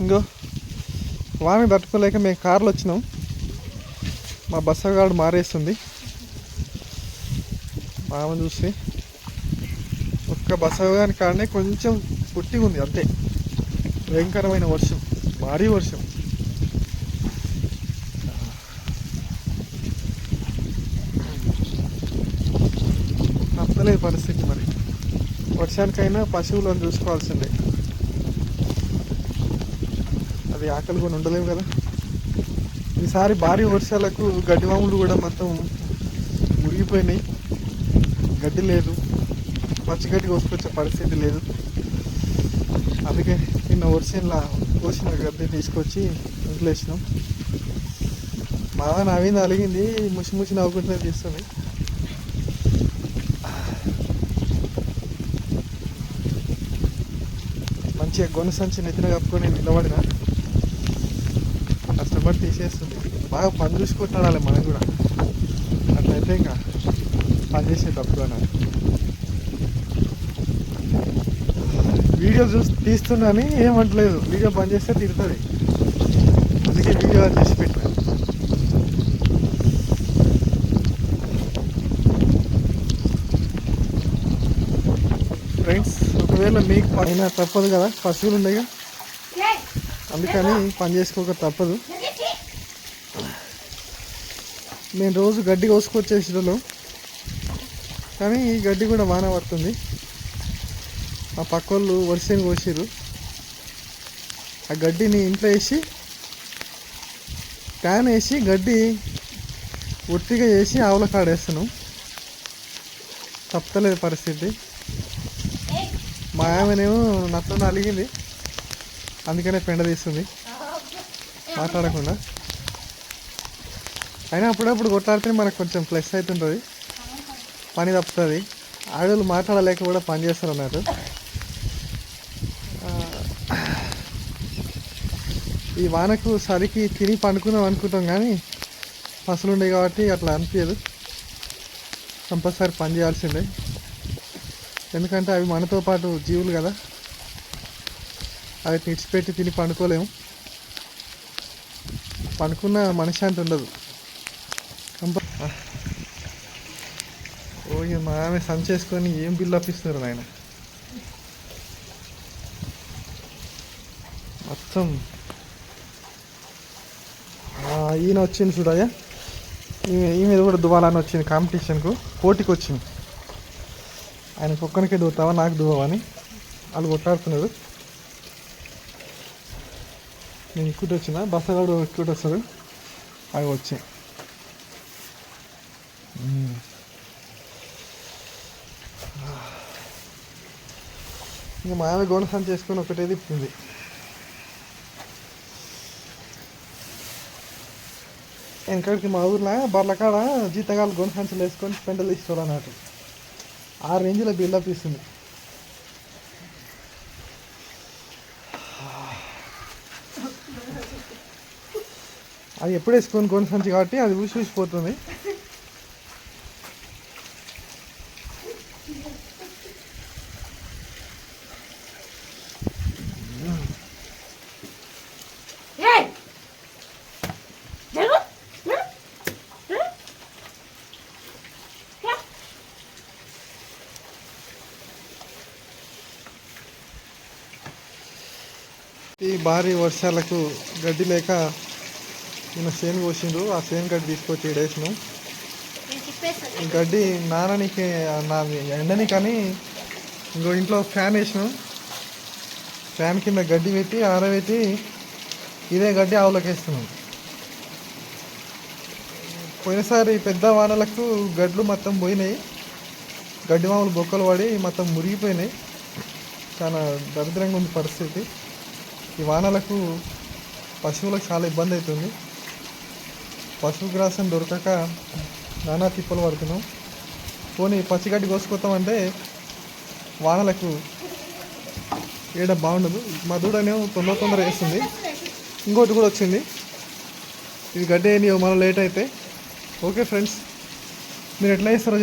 ఇంకో వామి తట్టుకోలేక మేము కార్లో వచ్చినాం. మా బస్సగాడు మారేస్తుంది. మామ చూసి ఒక్క బస్సగాని కాడనే కొంచెం పుట్టి ఉంది అంతే. భయంకరమైన వర్షం భారీ వర్షం. తప్పలేదు పరిస్థితి మరి. వర్షానికైనా పశువులను చూసుకోవాల్సిందే. అది ఆకలి కూడా ఉండలేము కదా. ఈసారి భారీ వర్షాలకు గడ్డి వాములు కూడా మొత్తం మురిగిపోయినాయి. గడ్డి లేదు. పచ్చిగడ్డి కోసుకొచ్చే పరిస్థితి లేదు. అందుకే నిన్న వర్షంలా కోసిన గడ్డి తీసుకొచ్చి వదిలేసినాం బాగా నవ్వింది అలిగింది. ముసి ముసి నవ్వుకుంటూనే తీస్తుంది. మంచిగా గొను సంచి నెత్తిన కప్పుకొని నిలబడిన. కష్టపడి తీసేస్తుంది బాగా పని చూసుకుంటాడాలి మనం కూడా. అట్లయితే ఇంకా పని చేసే తప్పు అన్నారు వీడియో చూసి తీస్తున్నాని ఏమంటలేదు వీడియో బంద్ చేస్తే తిడుతుంది. అందుకే వీడియో చేసి పెట్టాను. ఫ్రెండ్స్ ఒకవేళ మీకు పైన తప్పదు కదా? పశువులు ఉన్నాయి అందుకని పని చేసుకోక తప్పదు. నేను రోజు గడ్డి కోసుకొచ్చేసిలో కానీ ఈ గడ్డి కూడా వాన పడుతుంది. ఆ పక్క వాళ్ళు వరిసేని కోసిర్రు. ఆ గడ్డిని ఇంట్లో వేసి ప్యాన్ వేసి గడ్డి ఒట్టిగా చేసి ఆవుల కాడేస్తాను తప్పలేదు పరిస్థితి. మా ఆమెనేమో నత్త అలిగింది. అందుకనే పెండ తీస్తుంది. మాట్లాడకుండా. అయినా అప్పుడప్పుడు కొట్లాడితే మనకు కొంచెం ప్లస్ అవుతుంటుంది పని తప్పుతుంది. ఆడవాళ్ళు మాట్లాడలేక కూడా పని చేస్తారు అన్నట్టు. ఈ వానకు సరికి తిని పండుకుందాం అనుకుంటాం కానీ పసులు ఉండే కాబట్టి అట్లా అనిపించదు కంపల్సరీ పని చేయాల్సిందే. ఎందుకంటే అవి మనతో పాటు జీవులు కదా. అవి తెచ్చిపెట్టి తిని పండుకోలేము. పండుకున్న మనశ్శాంతి ఉండదు. ఓ ఇక మా ఆమె సంచేసుకొని ఏం బిల్ అప్పిస్తున్నారు నాయన? మొత్తం. ఈయన వచ్చింది చూడయ్య ఈమె ఈమె కూడా దువ్వాలని వచ్చింది కాంపిటీషన్కు. పోటీకి వచ్చింది ఆయన కుక్కనికే దువ్వుతావా నాకు దువ్వని వాళ్ళు కొట్లాడుతున్నారు. నేను ఎక్కువ వచ్చిన బస్సగాడు ఎక్కువ వస్తాడు అవి వచ్చాయి. ఇంకా మా ఆమె గోనసం చేసుకొని ఒకటే తిప్పింది. వెనకడికి మా ఊర్లో బర్లకాడ జీతగాలు గొంతు సంచులు వేసుకొని పెండలు తీసుకోవాలి అన్నట్టు ఆ రేంజ్లో బిల్డప్ ఇస్తుంది అది ఎప్పుడు వేసుకొని గొంతు సంచి కాబట్టి అది ఊసి ఊసిపోతుంది. ఈ భారీ వర్షాలకు గడ్డి లేక నిన్న చేను కోసిండ్రు. ఆ చేను గడ్డి తీసుకొచ్చి ఈ గడ్డి నాననికి నా ఎండని కానీ ఇంకో ఇంట్లో ఫ్యాన్ వేసినాం. ఫ్యాన్ కింద గడ్డి పెట్టి ఆరబెట్టి ఇదే గడ్డి ఆవులకు వేస్తున్నాం. పోయినసారి పెద్ద వానలకు గడ్లు మొత్తం పోయినాయి. గడ్డి మామూలు బొక్కలు పడి మొత్తం మురిగిపోయినాయి. చాలా దరిద్రంగా ఉంది పరిస్థితి. ఈ వానలకు పశువులకు చాలా ఇబ్బంది అవుతుంది. పశువు గ్రాసం దొరకక నానా తిప్పలు పడుతున్నాం. పోనీ పచ్చిగడ్డి కోసుకొస్తామంటే వానలకు ఏడ బాగుండదు. మా దూడనేమో తొందర తొందర వేస్తుంది. ఇంకోటి కూడా వచ్చింది. ఇది గడ్డి వేయని మనం లేట్ అయితే. ఓకే ఫ్రెండ్స్ మీరు ఎట్లా వేస్తారో